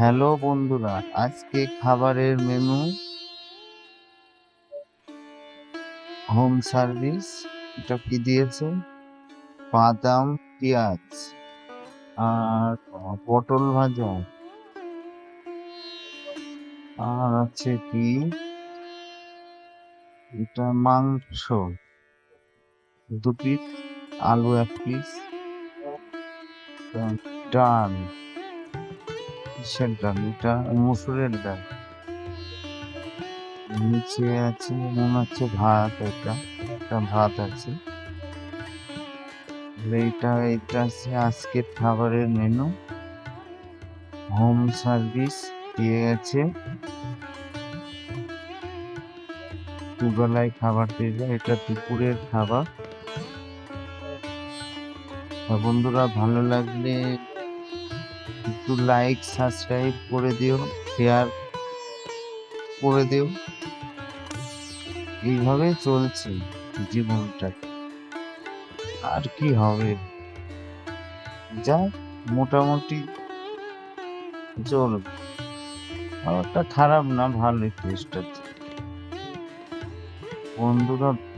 Hello বন্ধুরা, আজকে খাবারের মেনু হোম সার্ভিস এটা কি দিয়েছে? বাদাম, পেঁয়াজ আর পটল ভাজা। আর আছে কি? এটা মাংস। দু পিস আলু এক পিস ডাল। কিসের ডাল এটা মুসুরের ডাল নিচে আছে, মনে হচ্ছে ভাত এটা, একটা ভাত আছে। এইটা এটা আছে আজকের খাবারের মেনু হোম সার্ভিস দিয়ে গেছে দুবেলায় খাবার দিয়ে এটা দুপুরের খাবার। বন্ধুরা, ভালো লাগলে একটু লাইক সাবস্ক্রাইব করে দিও শেয়ার করে দিও। এইভাবে চলছে জীবনটা। আর কি হবে? যা মোটামুটি চলবে। খারাপ না, ভালোই আছে বন্ধুরা